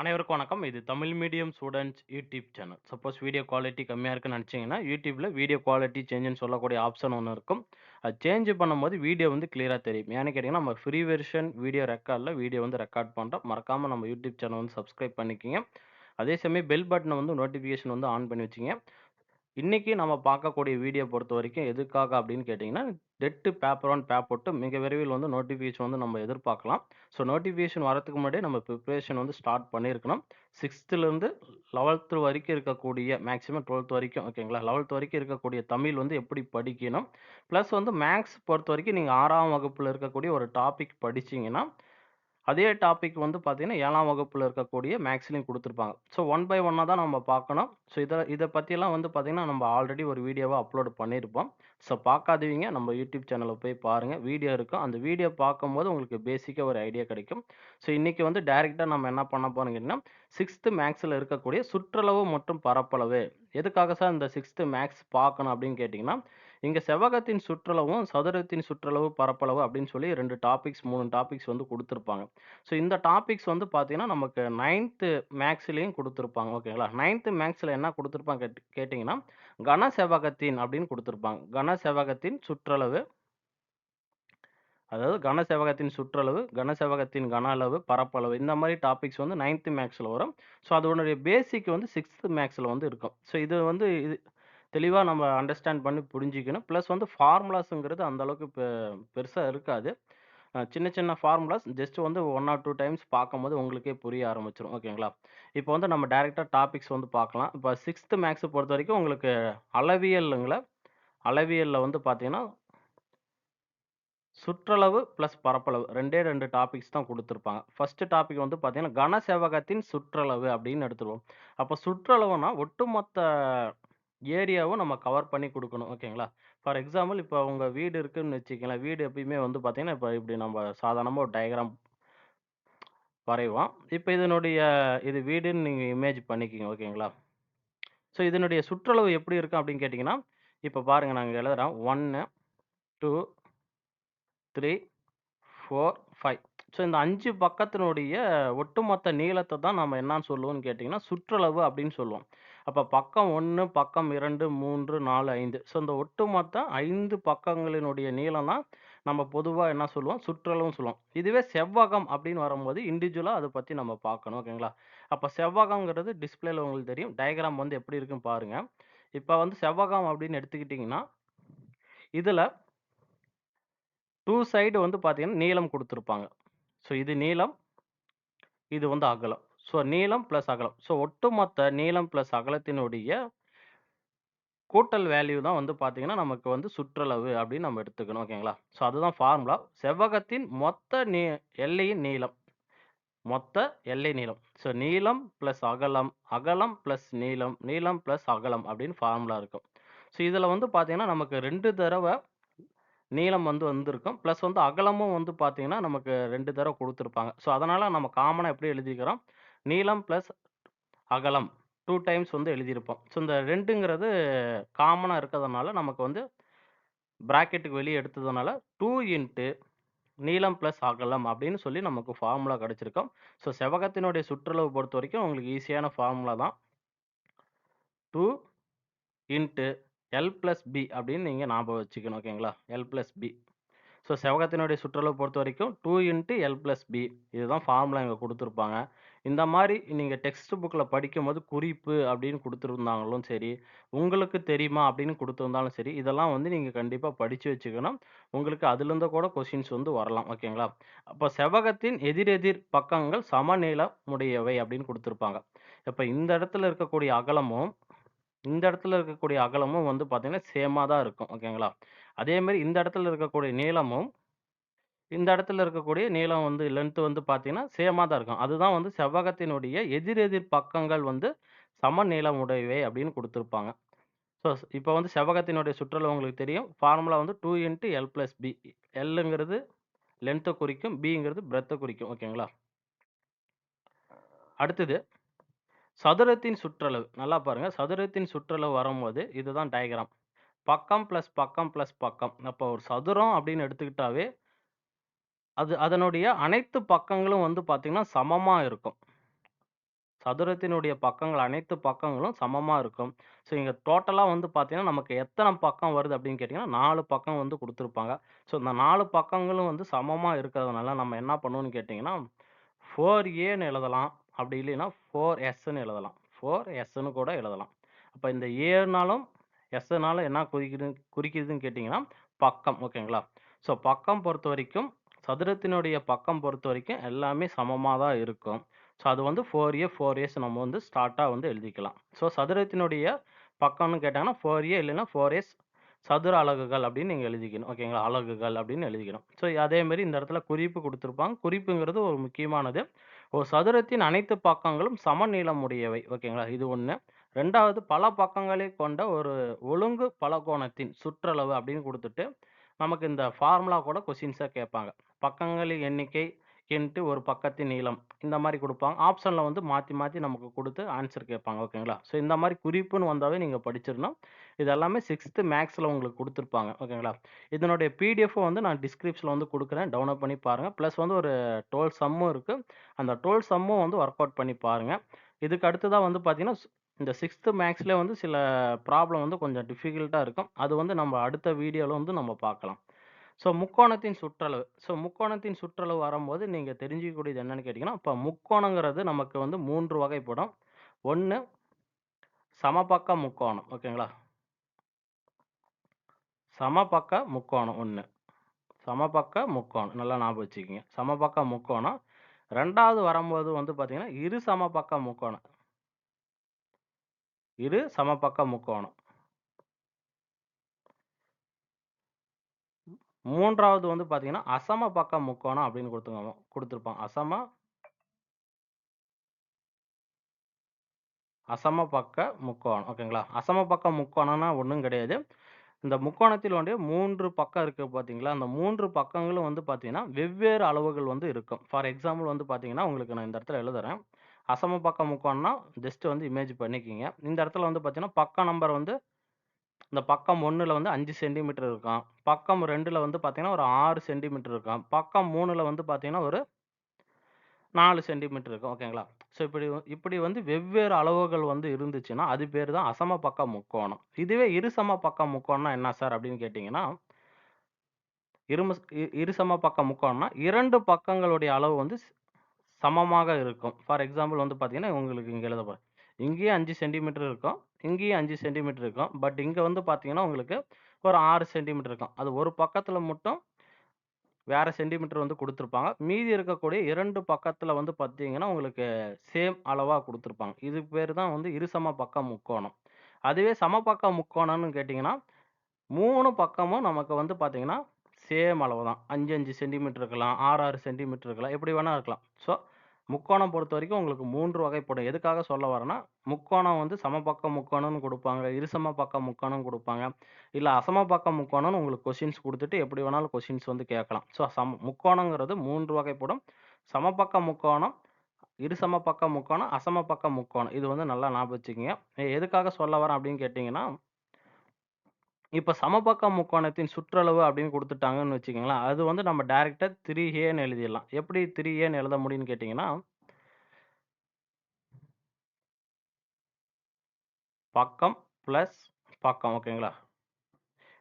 அனைவருக்கும் வணக்கம். இது Tamil medium students YouTube channel. Suppose video quality கம்மியாக இருக்குன்னு நினச்சிங்கன்னா யூடியூப்பில் வீடியோ குவாலிட்டி சேஞ்சுன்னு சொல்லக்கூடிய ஆப்ஷன் ஒன்று இருக்கும். அது சேஞ்ச் பண்ணும்போது வீடியோ வந்து கிளியராக தெரியும். ஏன்னு கேட்டிங்கன்னா நம்ம ஃப்ரீ வெர்ஷன் வீடியோ ரெக்கார்டில் வீடியோ வந்து ரெக்கார்ட் பண்ணுறோம் மறக்காமல் நம்ம யூடியூப் சேனல் வந்து சப்ஸ்கிரைப் பண்ணிக்கங்க. அதே சமயம் பெல் பட்டனை வந்து நோட்டிஃபிகேஷன் வந்து ஆன் பண்ணி வச்சுக்கங்க. இன்னைக்கு நம்ம பார்க்கக்கூடிய வீடியோ பொறுத்த வரைக்கும் எதுக்காக அப்படின்னு கேட்டிங்கன்னா டெட்டு பேப்பர் ஒன் பேப்பர்ட்டு மிக விரைவில் வந்து நோட்டிஃபிகேஷன் வந்து நம்ம எதிர்பார்க்கலாம். ஸோ நோட்டிஃபிகேஷன் வரதுக்கு முன்னாடியே நம்ம பிரிப்பரேஷன் வந்து ஸ்டார்ட் பண்ணியிருக்கணும். 6த்துலருந்து 11த் வரைக்கும் இருக்கக்கூடிய மேக்ஸிமம் 12த் வரைக்கும் ஓகேங்களா? 11த் வரைக்கும் இருக்கக்கூடிய தமிழ் வந்து எப்படி படிக்கணும்? ப்ளஸ் வந்து மேக்ஸ் பொறுத்த வரைக்கும் நீங்கள் ஆறாம் வகுப்பில் இருக்கக்கூடிய ஒரு டாபிக் படிச்சிங்கன்னா அதே டாபிக் வந்து பார்த்தீங்கன்னா, ஏழாம் வகுப்பில் இருக்கக்கூடிய மேக்ஸ்லையும் கொடுத்துருப்பாங்க ஸோ ஒன் பை ஒன்னாக தான் நம்ம பார்க்கணும். ஸோ இதை இதை பற்றியெல்லாம் வந்து பார்த்தீங்கன்னா, நம்ம ஆல்ரெடி ஒரு வீடியோவாக அப்லோட் பண்ணியிருப்போம். ஸோ பார்க்காதவங்க நம்ம யூடியூப் சேனலில் போய் பாருங்கள் வீடியோ இருக்கும். அந்த வீடியோ பார்க்கும்போது உங்களுக்கு பேசிக்காக ஒரு ஐடியா கிடைக்கும். ஸோ இன்றைக்கி வந்து டைரெக்டாக நம்ம என்ன பண்ண போறோம்னு கேட்டீங்கன்னா, 6த் மேத்ஸ்ல இருக்கக்கூடிய சுற்றளவு மற்றும் பரப்பளவு. எதுக்காக சார் இந்த சிக்ஸ்த்து மேக்ஸ் பார்க்கணும் அப்படின்னு கேட்டிங்கன்னா இங்கே செவ்வகத்தின் சுற்றளவும், சதுரத்தின் சுற்றளவு, பரப்பளவு அப்படின்னு சொல்லி ரெண்டு டாபிக்ஸ் மூணு டாபிக்ஸ் வந்து கொடுத்துருப்பாங்க ஸோ இந்த டாபிக்ஸ் வந்து பார்த்தீங்கன்னா, நமக்கு நைன்த்து மேக்ஸ்லேயும் கொடுத்துருப்பாங்க ஓகேங்களா? நைன்த்து மேக்ஸில் என்ன கொடுத்துருப்பாங்க கேட்டு கேட்டிங்கன்னா கன செவ்வகத்தின் அப்படின்னு கொடுத்துருப்பாங்க கன செவ்வகத்தின் சுற்றளவு அதாவது கன செவ்வகத்தின் சுற்றளவு, கன செவகத்தின் கன அளவு, பரப்பளவு இந்த மாதிரி டாபிக்ஸ் வந்து நைன்த்து மேக்ஸில் வரும். ஸோ அதனுடைய பேசிக் வந்து சிக்ஸ்த்து மேக்ஸில் வந்து இருக்கும். ஸோ இது வந்து இது தெளிவாக நம்ம அண்டர்ஸ்டாண்ட் பண்ணி புரிஞ்சுக்கணும். ப்ளஸ் வந்து ஃபார்முலாஸுங்கிறது அந்த அளவுக்கு பெ பெருசாக இருக்காது. சின்ன சின்ன ஃபார்முலாஸ் ஜஸ்ட் வந்து ஒன் ஆர் டூ டைம்ஸ் பார்க்கும்போது உங்களுக்கே புரிய ஆரம்பிச்சிடும் ஓகேங்களா? இப்போ வந்து நம்ம டேரெக்டாக டாபிக்ஸ் வந்து பார்க்கலாம். இப்போ சிக்ஸ்த்து மேக்ஸை பொறுத்த வரைக்கும் உங்களுக்கு அளவியலுங்களை அளவியலில் வந்து பார்த்தீங்கன்னா சுற்றளவு ப்ளஸ் பரப்பளவு 2டே 2 டாபிக்ஸ் தான் கொடுத்துருப்பாங்க ஃபஸ்ட்டு டாபிக் வந்து பார்த்தீங்கன்னா, கன செவகத்தின் சுற்றளவு அப்படின்னு எடுத்துருவோம். அப்போ சுற்றளவுனா ஒட்டுமொத்த ஏரியாவும் நம்ம கவர் பண்ணி குடுக்கணும். ஓகேங்களா? ஃபார் எக்ஸாம்பிள் இப்போ உங்க வீடு இருக்குன்னு வச்சுக்கங்களேன். வீடு எப்பயுமே வந்து பார்த்தீங்கன்னா, இப்ப இப்படி நம்ம சாதாரணமா ஒரு டயகிராம் வரைவோம். இப்ப இதனுடைய இது வீடுன்னு நீங்க இமேஜ் பண்ணிக்கங்க. ஓகேங்களா? ஸோ இதனுடைய சுற்றளவு எப்படி இருக்கும் அப்படின்னு கேட்டீங்கன்னா, இப்ப பாருங்க நாங்கள் எழுதுகிறோம் ஒன்று 1, 2, 3, 4, 5 ஸோ இந்த 5 பக்கத்தினுடைய ஒட்டுமொத்த நீளத்த தான் நம்ம என்னான்னு சொல்லுவோம்னு கேட்டீங்கன்னா, சுற்றளவு அப்படின்னு சொல்லுவோம். அப்போ பக்கம் ஒன்று பக்கம் 2, 3, 4, 5 ஸோ இந்த ஒட்டுமொத்த ஐந்து பக்கங்களினுடைய நீளம் தான் நம்ம பொதுவாக என்ன சொல்லுவோம்? சுற்றளவும் சொல்லுவோம். இதுவே செவ்வகம் அப்படின்னு வரும்போது இண்டிவிஜுவலாக அதை பற்றி நம்ம பார்க்கணும். ஓகேங்களா? அப்போ செவ்வகங்கிறது டிஸ்பிளேல உங்களுக்கு தெரியும். டயக்ராம் வந்து எப்படி இருக்குன்னு பாருங்க. இப்போ வந்து செவ்வகம் அப்படின்னு எடுத்துக்கிட்டிங்கன்னா இதில் டூ சைடு வந்து பார்த்தீங்கன்னா, நீளம் கொடுத்துருப்பாங்க ஸோ இது நீளம். இது வந்து அகலம். ஸோ நீளம் ப்ளஸ் அகலம். ஸோ ஒட்டுமொத்த நீளம் ப்ளஸ் அகலத்தினுடைய கூட்டல் வேல்யூ தான் வந்து பார்த்தீங்கன்னா, நமக்கு வந்து சுற்றளவு அப்படின்னு நம்ம எடுத்துக்கணும். ஓகேங்களா? ஸோ அதுதான் ஃபார்முலா. செவ்வகத்தின் மொத்த நீ எல்லையின் நீளம். மொத்த எல்லை நீளம். ஸோ நீளம் ப்ளஸ் அகலம், அகலம் ப்ளஸ் நீளம், நீளம் ப்ளஸ் அகலம் அப்படின்னு ஃபார்முலா இருக்கும். ஸோ இதில் வந்து பார்த்தீங்கன்னா, நமக்கு ரெண்டு தடவை நீளம் வந்து வந்திருக்கும். ப்ளஸ் வந்து அகலமும் வந்து பார்த்தீங்கன்னா, நமக்கு ரெண்டு தடவை கொடுத்துருப்பாங்க ஸோ அதனால் நம்ம காமனாக எப்படி எழுதிக்கிறோம்? நீளம் ப்ளஸ் அகலம் டூ டைம்ஸ் வந்து எழுதியிருப்போம். ஸோ இந்த ரெண்டுங்கிறது காமனாக இருக்கிறதுனால நமக்கு வந்து ப்ராக்கெட்டுக்கு வெளியே எடுத்ததுனால டூ இன்ட்டு நீளம் ப்ளஸ் அகலம் அப்படின்னு சொல்லி நமக்கு ஃபார்முலா கிடச்சிருக்கோம் ஸோ செவ்வகத்தினுடைய சுற்றளவு பொறுத்தவரைக்கும் உங்களுக்கு ஈஸியான ஃபார்முலா தான். Two into L plus B அப்படின்னு நீங்கள் ஞாபகம் வச்சுக்கணும். ஓகேங்களா? L plus B. ஸோ செவ்வகத்தினுடைய சுற்றளவு பொறுத்தவரைக்கும் 2 இன்டு எல் ப்ளஸ் பி இதுதான் ஃபார்முலா இங்கே கொடுத்துருப்பாங்க இந்த மாதிரி நீங்கள் டெக்ஸ்ட் புக்கில் படிக்கும்போது குறிப்பு அப்படின்னு கொடுத்துருந்தாங்களும் சரி, உங்களுக்கு தெரியுமா அப்படின்னு கொடுத்துருந்தாலும் சரி, இதெல்லாம் வந்து நீங்கள் கண்டிப்பாக படித்து வச்சுக்கணும். உங்களுக்கு அதுலேருந்து கூட கொஷின்ஸ் வந்து வரலாம். ஓகேங்களா? அப்போ செவ்வகத்தின் எதிரெதிர் பக்கங்கள் சமநீளமுடையவை அப்படின்னு கொடுத்துருப்பாங்க இப்போ இந்த இடத்துல இருக்கக்கூடிய அகலமும், இந்த இடத்துல இருக்கக்கூடிய அகலமும் வந்து பார்த்தீங்கன்னா, சேமாக தான் இருக்கும். ஓகேங்களா? அதேமாரி இந்த இடத்துல இருக்கக்கூடிய நீளமும், இந்த இடத்துல இருக்கக்கூடிய நீளம் வந்து லென்த்து வந்து பார்த்தீங்கன்னா, சேமாக தான் இருக்கும். அதுதான் வந்து செவ்வகத்தினுடைய எதிரெதிர் பக்கங்கள் வந்து சம நீளம் உடையவை அப்படின்னு கொடுத்துருப்பாங்க ஸோ இப்போ வந்து செவ்வகத்தினுடைய சுற்றளவு உங்களுக்கு தெரியும். ஃபார்முலா வந்து two into L plus B. எல்லுங்கிறது லென்த்தை குறிக்கும். பிங்கிறது பிரெத்தை குறிக்கும். ஓகேங்களா? அடுத்தது சதுரத்தின் சுற்றளவு. நல்லா பாருங்க. சதுரத்தின் சுற்றளவு வரும்போது இதுதான் டயக்ராம் பக்கம் ப்ளஸ் பக்கம் ப்ளஸ் பக்கம். அப்போ ஒரு சதுரம் அப்படின்னு எடுத்துக்கிட்டாவே அது அதனுடைய அனைத்து பக்கங்களும் வந்து பார்த்திங்கன்னா சமமாக இருக்கும். சதுரத்தினுடைய பக்கங்கள் அனைத்து பக்கங்களும் சமமாக இருக்கும். ஸோ இங்கே டோட்டலாக வந்து பார்த்தீங்கன்னா, நமக்கு எத்தனை பக்கம் வருது அப்படின்னு கேட்டிங்கன்னா நாலு பக்கம் வந்து கொடுத்துருப்பாங்க ஸோ இந்த நாலு பக்கங்களும் வந்து சமமாக இருக்கிறதுனால, நம்ம என்ன பண்ணுவோம்னு கேட்டீங்கன்னா, 4ஏன்னு எழுதலாம். அப்படி இல்லைன்னா ஃபோர் எஸ்ன்னு எழுதலாம். ஃபோர் எஸ்ன்னு கூட எழுதலாம். அப்போ இந்த ஏனாலும், எஸ்னாலும் என்ன குறிக்குது குறிக்குதுன்னு கேட்டிங்கன்னா பக்கம் ஓகேங்களா? ஸோ பக்கம் பொறுத்த வரைக்கும் சதுரத்தினுடைய பக்கம் பொறுத்த வரைக்கும் எல்லாமே சமமாக தான் இருக்கும். ஸோ அது வந்து 4ஏ, 4எஸ் நம்ம வந்து ஸ்டார்ட்டாக வந்து எழுதிக்கலாம். ஸோ சதுரத்தினுடைய பக்கம்னு கேட்டாங்கன்னா, 4ஏ இல்லைன்னா ஃபோர் இயர்ஸ் சதுர அலகுகள் அப்படின்னு நீங்கள் எழுதிக்கணும். ஓகேங்களா? அலகுகள் அப்படின்னு எழுதிக்கணும். ஸோ அதேமாரி இந்த இடத்துல குறிப்பு கொடுத்துருப்பாங்க குறிப்புங்கிறது ஒரு முக்கியமானது. ஒரு சதுரத்தின் அனைத்து பக்கங்களும் சம உடையவை. ஓகேங்களா? இது ஒன்று ரெண்டாவது பல பக்கங்களை கொண்ட ஒரு ஒழுங்கு பலகோணத்தின் சுற்றளவு அப்படின்னு கொடுத்துட்டு நமக்கு இந்த ஃபார்முலா கூட கொஷின்ஸாக கேட்பாங்க. பக்கங்களின் எண்ணிக்கை என்ட்டு ஒரு பக்கத்தின் நீளம். இந்த மாதிரி கொடுப்பாங்க ஆப்ஷனில் வந்து மாற்றி மாற்றி நமக்கு கொடுத்து ஆன்சர் கேட்பாங்க. ஓகேங்களா? ஸோ இந்த மாதிரி குறிப்புன்னு வந்தாவே நீங்கள் படிச்சிடணும் இது எல்லாமே 6த் மேத்ஸ்ல உங்களுக்கு கொடுத்துருப்பாங்க ஓகேங்களா? இதனுடைய பிடிஎஃப் வந்து நான் டிஸ்கிரிப்ஷனில் வந்து கொடுக்குறேன் டவுன்லோட் பண்ணி பாருங்கள் ப்ளஸ் வந்து ஒரு 12 சம்மும் இருக்குது அந்த 12 சம்மும் வந்து ஒர்க் அவுட் பண்ணி பாருங்கள் இதுக்கு அடுத்ததா வந்து பார்த்தீங்கன்னா, இந்த 6த் மேத்ஸ்ல வந்து சில ப்ராப்ளம் வந்து கொஞ்சம் டிஃபிகல்ட்டா இருக்கும். அது வந்து நம்ம அடுத்த வீடியோல வந்து நம்ம பார்க்கலாம். ஸோ முக்கோணத்தின் சுற்றளவு. ஸோ முக்கோணத்தின் சுற்றளவு வரும்போது நீங்க தெரிஞ்சிக்கக்கூடியது என்னன்னு கேட்டீங்கன்னா, இப்போ முக்கோணங்கிறது நமக்கு வந்து 3 வகைப்படும். ஒன்று சமபக்க முக்கோணம். ஓகேங்களா? சமபக்க முக்கோணம் 1. சமபக்க முக்கோணம். நல்லா ஞாபகம் வச்சுக்கங்க. சமபக்க முக்கோணம். 2வது வரும்போது வந்து பார்த்தீங்கன்னா, இரு சமபக்க முக்கோணம். இது சமபக்க முக்கோணம். மூன்றாவது வந்து பார்த்தீங்கன்னா, அசமபக்க முக்கோணம் அப்படின்னு கொடுத்துருவோம் கொடுத்துருப்பான் அசம அசம பக்க முக்கோணம். ஓகேங்களா? அசம பக்க முக்கோணம்னா ஒன்றும் கிடையாது. இந்த முக்கோணத்தில் வந்து மூன்று பக்கம் இருக்குது பார்த்தீங்களா? அந்த மூன்று பக்கங்களும் வந்து பார்த்தீங்கன்னா, வெவ்வேறு அளவுகள் வந்து இருக்கும். ஃபார் எக்ஸாம்பிள் வந்து பார்த்தீங்கன்னா, உங்களுக்கு நான் இந்த இடத்துல எழுதுறேன். அசம பக்கம் முக்கோணம்னா ஜஸ்ட் வந்து இமேஜ் பண்ணிக்கங்க. இந்த இடத்துல வந்து பார்த்தீங்கன்னா, பக்கம் நம்பர் வந்து இந்த பக்கம் ஒன்றில் வந்து அஞ்சு சென்டிமீட்டர் இருக்கும். பக்கம் ரெண்டில் வந்து பார்த்தீங்கன்னா, ஒரு ஆறு சென்டிமீட்டர் இருக்கும். பக்கம் மூணில் வந்து பார்த்தீங்கன்னா, ஒரு நாலு சென்டிமீட்டர் இருக்கும். ஓகேங்களா? ஸோ இப்படி இப்படி வந்து வெவ்வேறு அளவுகள் வந்து இருந்துச்சுன்னா, அது பேர் தான் அசம பக்கம் முக்கோணம். இதுவே இருசம பக்க முக்கோணம்னா என்ன சார் அப்படின்னு கேட்டிங்கன்னா இரும இருசம பக்கம் முக்கோணம்னா இரண்டு பக்கங்களுடைய அளவு வந்து ஸ் சமமாக இருக்கும். ஃபார் எக்ஸாம்பிள் வந்து பார்த்தீங்கன்னா, உங்களுக்கு இங்கே எழுத போகிறேன் இங்கேயும் அஞ்சு சென்டிமீட்டர் இருக்கும். இங்கேயும் அஞ்சு சென்டிமீட்டர் இருக்கும். பட் இங்கே வந்து பார்த்தீங்கன்னா, உங்களுக்கு ஒரு ஆறு சென்டிமீட்டர் இருக்கும். அது ஒரு பக்கத்தில் மட்டும் வேறு சென்டிமீட்டர் வந்து கொடுத்துருப்பாங்க மீதி இருக்கக்கூடிய இரண்டு பக்கத்தில் வந்து பார்த்தீங்கன்னா, உங்களுக்கு சேம் அளவாக கொடுத்துருப்பாங்க இது பேர் தான் வந்து இருசம பக்க முக்கோணம். அதுவே சமபக்க முக்கோணம்னு கேட்டிங்கன்னா மூணு பக்கமும் நமக்கு வந்து பார்த்திங்கன்னா சேம் அளவு தான். 5, 5 சென்டிமீட்டர் இருக்கலாம். 6, 6 சென்டிமீட்டர் இருக்கலாம். எப்படி வேணால் இருக்கலாம். ஸோ முக்கோணம் பொறுத்த வரைக்கும் உங்களுக்கு மூன்று வகைப்படும். எதுக்காக சொல்ல வரேன்னா, முக்கோணம் வந்து சமபக்க முக்கோணம்னு கொடுப்பாங்க இருசம பக்க முக்கோணம் கொடுப்பாங்க இல்லை அசம பக்க முக்கோணம்னு உங்களுக்கு கொஷின்ஸ் கொடுத்துட்டு எப்படி வேணாலும் கொஷின்ஸ் வந்து கேட்கலாம். ஸோ சம முக்கோணங்கிறது மூன்று வகைப்படும். சமபக்க முக்கோணம், இருசமபக்க முக்கோணம், அசமபக்க முக்கோணம். இது வந்து நல்லா ஞாபகம் வச்சுக்கோங்க எதுக்காக சொல்ல வரேன் அப்படின்னு கேட்டிங்கன்னா இப்ப சமபக்க முக்கோணத்தின் சுற்றளவு அப்படின்னு குடுத்துட்டாங்கன்னு வச்சுக்கோங்களேன் அது வந்து நம்ம டைரக்ட்டா 3ஏன்னு எழுதிடலாம். எப்படி 3ஏன்னு எழுத முடியும்னு கேட்டீங்கன்னா பக்கம் பிளஸ் பக்கம். ஓகேங்களா?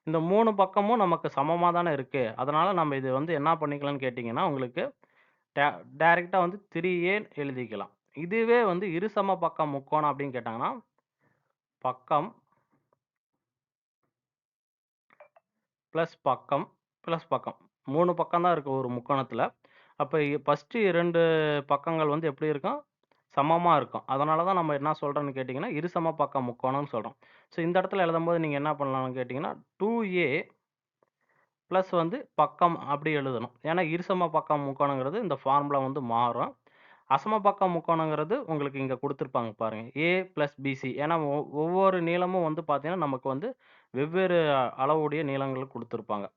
இந்த 3 பக்கமும் நமக்கு சமமா தானே இருக்கு. அதனால நம்ம இது வந்து என்ன பண்ணிக்கலாம்னு கேட்டீங்கன்னா, உங்களுக்கு டே டைரக்ட்டா வந்து 3ஏ எழுதிக்கலாம். இதுவே வந்து இருசம பக்கம் முக்கோணம் அப்படின்னு கேட்டாங்கன்னா, பக்கம் ப்ளஸ் பக்கம், ப்ளஸ் பக்கம். மூணு பக்கம் தான் இருக்குது ஒரு முக்கோணத்தில் அப்போ ஃபஸ்ட்டு இரண்டு பக்கங்கள் வந்து எப்படி இருக்கும்? சமமாக இருக்கும். அதனால தான் நம்ம என்ன சொல்கிறோன்னு கேட்டிங்கன்னா இருசம பக்கம் முக்கோணம்னு சொல்கிறோம் ஸோ இந்த இடத்துல எழுதும்போது நீங்கள் என்ன பண்ணலாம்னு கேட்டீங்கன்னா, 2ஏ பிளஸ் வந்து பக்கம் அப்படி எழுதணும். ஏன்னா இருசம பக்கம் முக்கோணங்கிறது இந்த ஃபார்முலா வந்து மாறும். அசம பக்கம் முக்கோணங்கிறது உங்களுக்கு இங்கே கொடுத்துருப்பாங்க பாருங்கள் ஏ ப்ளஸ் பிசி. ஏன்னா ஒ ஒவ்வொரு நீளமும் வந்து பார்த்தீங்கன்னா, நமக்கு வந்து வெவ்வேறு அளவுடைய நீளங்கள் கொடுத்துருப்பாங்க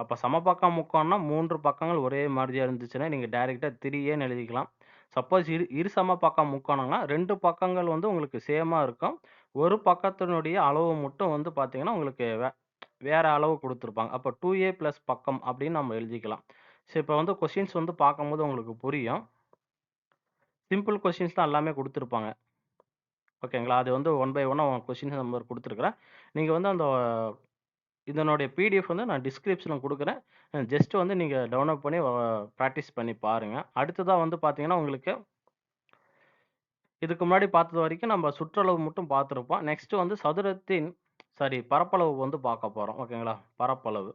அப்போ சமபக்கம் முக்கோணம்னா மூன்று பக்கங்கள் ஒரே மாதிரியா இருந்துச்சுன்னா, நீங்கள் டைரெக்டாக திரியேன்னு எழுதிக்கலாம். சப்போஸ் இரு இரு சம பக்கம் முக்கோணம்னா ரெண்டு பக்கங்கள் வந்து உங்களுக்கு சேமாக இருக்கும். ஒரு பக்கத்தினுடைய அளவு மட்டும் வந்து பார்த்தீங்கன்னா, உங்களுக்கு வே வேறு அளவு கொடுத்துருப்பாங்க அப்போ டூ ஏ ப்ளஸ் பக்கம் அப்படின்னு நம்ம எழுதிக்கலாம். ஸோ இப்போ வந்து கொஷின்ஸ் வந்து பார்க்கும்போது உங்களுக்கு புரியும். சிம்பிள் கொஷின்ஸ் தான் எல்லாமே கொடுத்துருப்பாங்க ஓகேங்களா? அது வந்து ஒன் பை ஒன்னாக கொஷின்ஸ் நம்பர் கொடுத்துருக்குறேன் நீங்க வந்து அந்த இதனுடைய பிடிஎஃப் வந்து நான் டிஸ்கிரிப்ஷனில் கொடுக்குறேன் ஜஸ்ட் வந்து நீங்கள் டவுன்லோட் பண்ணி ப்ராக்டிஸ் பண்ணி பாருங்கள் அடுத்ததாக வந்து பார்த்தீங்கன்னா, உங்களுக்கு இதுக்கு முன்னாடி பார்த்தது வரைக்கும் நம்ம சுற்றளவு மட்டும் பார்த்துருப்போம். நெக்ஸ்ட்டு வந்து சதுரத்தின் சாரி பரப்பளவு வந்து பார்க்க போகிறோம் ஓகேங்களா? பரப்பளவு.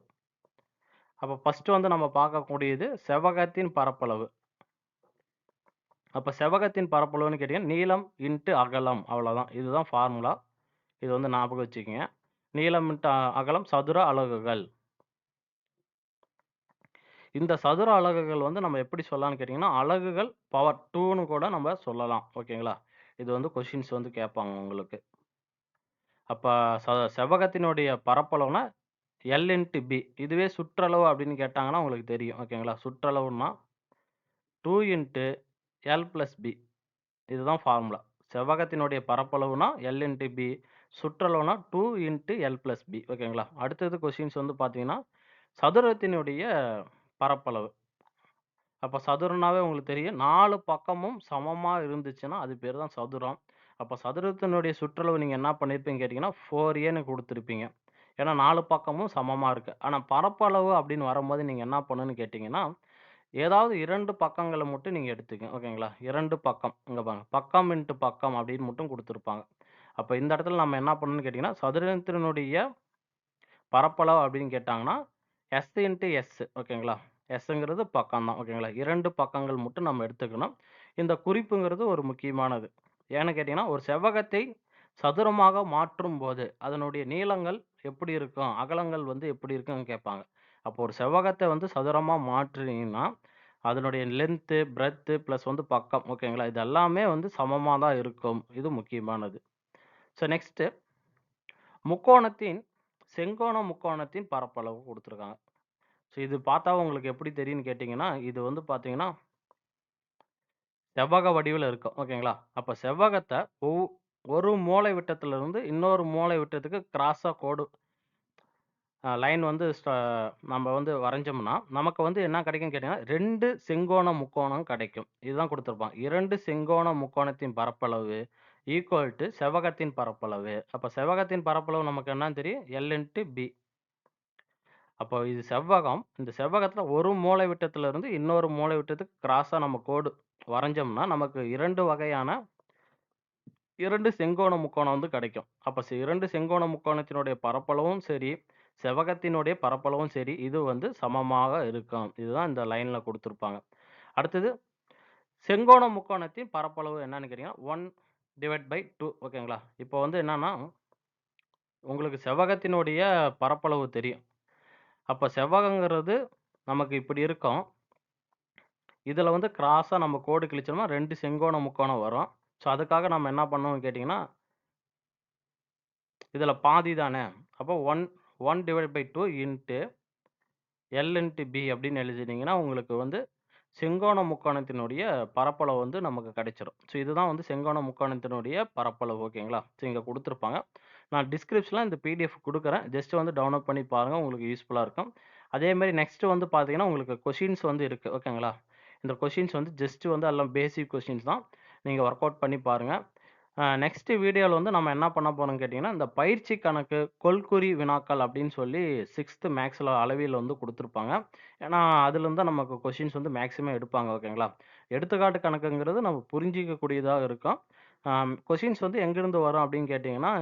அப்போ ஃபஸ்ட்டு வந்து நம்ம பார்க்கக்கூடியது செவ்வகத்தின் பரப்பளவு. அப்போ செவ்வகத்தின் பரப்பளவுன்னு கேட்டிங்கன்னா நீளம் இன்ட்டு அகலம் அவ்வளோதான். இதுதான் ஃபார்முலா. இது வந்து ஞாபகம் வச்சுக்கோங்க நீளம் அகலம் சதுர அலகுகள். இந்த சதுர அலகுகள் வந்து நம்ம எப்படி சொல்லலாம்னு கேட்டிங்கன்னா அலகுகள் பவர் டூன்னு கூட நம்ம சொல்லலாம். ஓகேங்களா? இது வந்து கொஷின்ஸ் வந்து கேட்பாங்க உங்களுக்கு. அப்போ ச செவ்வகத்தினுடைய பரப்பளவுனா எல் இன்டு பி. இதுவே சுற்றளவு அப்படின்னு கேட்டாங்கன்னா உங்களுக்கு தெரியும். ஓகேங்களா? சுற்றளவுன்னா two into L plus B. இதுதான் ஃபார்முலா. செவ்வகத்தினுடைய பரப்பளவுனா L into B. சுற்றளவுனா two into L plus B. ஓகேங்களா? அடுத்தது கொஷின்ஸ் வந்து பார்த்தீங்கன்னா, சதுரத்தினுடைய பரப்பளவு. அப்போ சதுரனாவே உங்களுக்கு தெரியும். நாலு பக்கமும் சமமாக இருந்துச்சுன்னா, அது பேர் தான் சதுரம். அப்போ சதுரத்தினுடைய சுற்றளவு நீங்கள் என்ன பண்ணியிருப்பீங்க கேட்டிங்கன்னா ஃபோர் ஏன்னு கொடுத்துருப்பீங்க ஏன்னா நாலு பக்கமும் சமமாக இருக்குது ஆனால் பரப்பளவு அப்படின்னு வரும்போது நீங்கள் என்ன பண்ணுன்னு கேட்டிங்கன்னா ஏதாவது இரண்டு பக்கங்களை மட்டும் நீங்கள் எடுத்துக்கங்க. ஓகேங்களா? இரண்டு பக்கம். இங்கே பாருங்க. பக்கம் இன்ட்டு பக்கம் அப்படின்னு மட்டும் கொடுத்துருப்பாங்க அப்போ இந்த இடத்துல நம்ம என்ன பண்ணணும்னு கேட்டிங்கன்னா சதுரத்தினுடைய பரப்பளவு அப்படின்னு கேட்டாங்கன்னா, எஸ் இன்ட்டு எஸ். ஓகேங்களா? எஸ்ங்கிறது பக்கம் தான். ஓகேங்களா? இரண்டு பக்கங்கள் மட்டும் நம்ம எடுத்துக்கணும். இந்த குறிப்புங்கிறது ஒரு முக்கியமானது. ஏன்னு கேட்டிங்கன்னா ஒரு செவ்வகத்தை சதுரமாக மாற்றும் போது அதனுடைய நீளங்கள் எப்படி இருக்கும்? அகலங்கள் வந்து எப்படி இருக்குன்னு கேட்பாங்க. அப்போ ஒரு செவ்வகத்தை வந்து சதுரமாக மாற்றினீங்கன்னா அதனுடைய லென்த்து பிரெத்து ப்ளஸ் வந்து பக்கம். ஓகேங்களா? இது எல்லாமே வந்து சமமாக தான் இருக்கும். இது முக்கியமானது. ஸோ நெக்ஸ்ட் முக்கோணத்தின் செங்கோண முக்கோணத்தின் பரப்பளவு கொடுத்துருக்காங்க ஸோ இது பார்த்தா உங்களுக்கு எப்படி தெரியும்னு கேட்டிங்கன்னா இது வந்து பார்த்தீங்கன்னா செவ்வக வடிவில் இருக்கும். ஓகேங்களா? அப்போ செவ்வகத்தை ஒவ் ஒரு மூலை விட்டத்துலேருந்து இன்னொரு மூலை விட்டத்துக்கு கிராஸாக கோடு லைன் வந்து ஸ்ட நம்ம வந்து வரைஞ்சோம்னா, நமக்கு வந்து என்ன கிடைக்கும்னு கேட்டீங்கன்னா, 2 செங்கோண முக்கோணம் கிடைக்கும். இதுதான் கொடுத்துருப்பான் இரண்டு செங்கோண முக்கோணத்தின் பரப்பளவு ஈக்குவல் டு செவ்வகத்தின் பரப்பளவு. அப்போ செவ்வகத்தின் பரப்பளவு நமக்கு என்னன்னு தெரியும்? L into B. அப்போ இது செவ்வகம். இந்த செவ்வகத்தில் ஒரு மூலை விட்டத்திலிருந்து இன்னொரு மூலை விட்டத்துக்கு கிராஸாக நம்ம கோடு வரைஞ்சோம்னா, நமக்கு இரண்டு வகையான இரண்டு செங்கோண முக்கோணம் வந்து கிடைக்கும். அப்போ செ 2 செங்கோண முக்கோணத்தினுடைய பரப்பளவும் சரி, செவ்வகத்தினுடைய பரப்பளவும் சரி, இது வந்து சமமாக இருக்கும். இதுதான் இந்த லைனில் கொடுத்துருப்பாங்க அடுத்தது செங்கோண முக்கோணத்தின் பரப்பளவு என்னன்னு கேட்டீங்கன்னா, 1/2 ஓகேங்களா? இப்போ வந்து என்னன்னா, உங்களுக்கு செவ்வகத்தினுடைய பரப்பளவு தெரியும். அப்போ செவ்வகங்கிறது நமக்கு இப்படி இருக்கும். இதில் வந்து கிராஸாக நம்ம கோடு கிழிச்சோம்னா ரெண்டு செங்கோண முக்கோணம் வரும். ஸோ அதுக்காக நம்ம என்ன பண்ணணும்னு கேட்டிங்கன்னா இதில் பாதி தானே. அப்போ one one divide by two into L into B அப்படின்னு எழுதிட்டிங்கன்னா உங்களுக்கு வந்து செங்கோண முக்கோணத்தினுடைய பரப்பளவு வந்து நமக்கு கிடைச்சிடும் ஸோ இதுதான் வந்து செங்கோண முக்கோணத்தினுடைய பரப்பளவு. ஓகேங்களா? ஸோ இங்கே கொடுத்துருப்பாங்க நான் டிஸ்கிரிப்ஷனில் இந்த பிடிஎஃப் கொடுக்குறேன் ஜஸ்ட் வந்து டவுன்லோட் பண்ணி பாருங்கள் உங்களுக்கு யூஸ்ஃபுல்லாக இருக்கும். அதேமாதிரி நெக்ஸ்ட்டு நெக்ஸ்ட் வந்து பார்த்தீங்கன்னா, உங்களுக்கு கொஷின்ஸ் வந்து இருக்குது ஓகேங்களா? இந்த கொஷின்ஸ் வந்து ஜஸ்ட் வந்து எல்லாம் பேசிக் கொஷின்ஸ் தான். நீங்கள் ஒர்க் அவுட் பண்ணி பாருங்கள் நெக்ஸ்ட் வீடியோவில் வந்து நம்ம என்ன பண்ண போறோம்னு கேட்டிங்கன்னா இந்த பயிற்சி கணக்கு, கொல்குறி வினாக்கள் அப்படின்னு சொல்லி சிக்ஸ்த்து மேக்ஸில் அளவியல் வந்து கொடுத்துருப்பாங்க ஏன்னா, அதுலேருந்து தான் நமக்கு கொஷின்ஸ் வந்து மேக்ஸிமம் எடுப்பாங்க. ஓகேங்களா? எடுத்துக்காட்டு கணக்குங்கிறது நம்ம புரிஞ்சிக்கக்கூடியதாக இருக்கும். கொஷின்ஸ் வந்து எங்கேருந்து வரும் அப்படின்னு கேட்டிங்கன்னா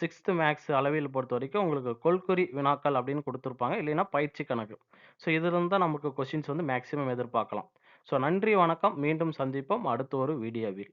சிக்ஸ்த்து மேக்ஸ் அளவியல் பொறுத்தவரைக்கும் உங்களுக்கு கொல்குறி வினாக்கள் அப்படின்னு கொடுத்துருப்பாங்க இல்லைன்னா பயிற்சி கணக்கு. ஸோ இதுலருந்து தான் நமக்கு கொஷின்ஸ் வந்து மேக்ஸிமம் எதிர்பார்க்கலாம். ஸோ நன்றி, வணக்கம். மீண்டும் சந்திப்போம் அடுத்த ஒரு வீடியோவில்.